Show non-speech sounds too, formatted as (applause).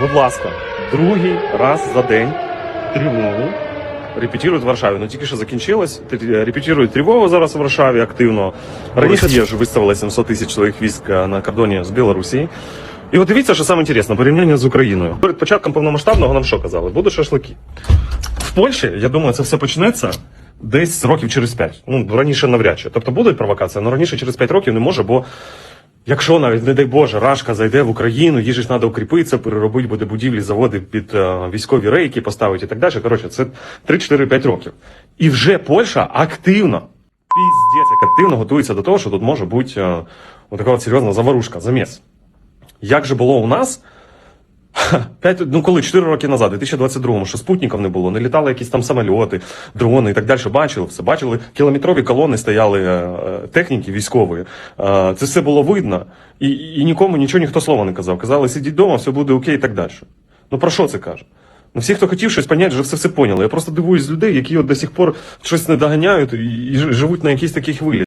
Будь ласка, другий раз за день тривогу репетирують в Варшаві. Ну тільки що закінчилось. Т- Репетирують тривогу зараз в Варшаві активно. Раніше ж виставили 700 тисяч чоловік військ е, на кордоні з Білорусі. І от дивіться, що саме інтересно, порівняння з Україною. Перед початком повномасштабного нам що казали? Будуть шашлики. В Польщі, я думаю, це все почнеться десь років через 5. Ну, раніше навряд чи. Тобто будуть провокації, але раніше через 5 років не може, бо якщо навіть, не дай Боже, Рашка зайде в Україну, їй же ж треба укріпитися, переробити буде будівлі, заводи під е, військові рейки поставити і так далі. Коротше, це 3-4-5 років. І вже Польща активно, піздець, як активно готується до того, що тут може бути е, така серйозна заварушка, заміс. Як же було у нас? (laughs) П'ять, ну коли 4 роки назад, у 2022-му, що спутників не було, не літали якісь там самольоти, дрони і так далі. Бачили все. Бачили, кілометрові колони стояли е, е, техніки військової. Е, це все було видно. І, і нікому нічого ніхто слова не казав. Казали, сидіть вдома, все буде окей і так далі. Ну про що це каже? Ну, всі, хто хотів щось поняти, вже все все поняли. Я просто дивуюсь людей, які от до сих пор щось не доганяють і, живуть на якійсь такій хвилі.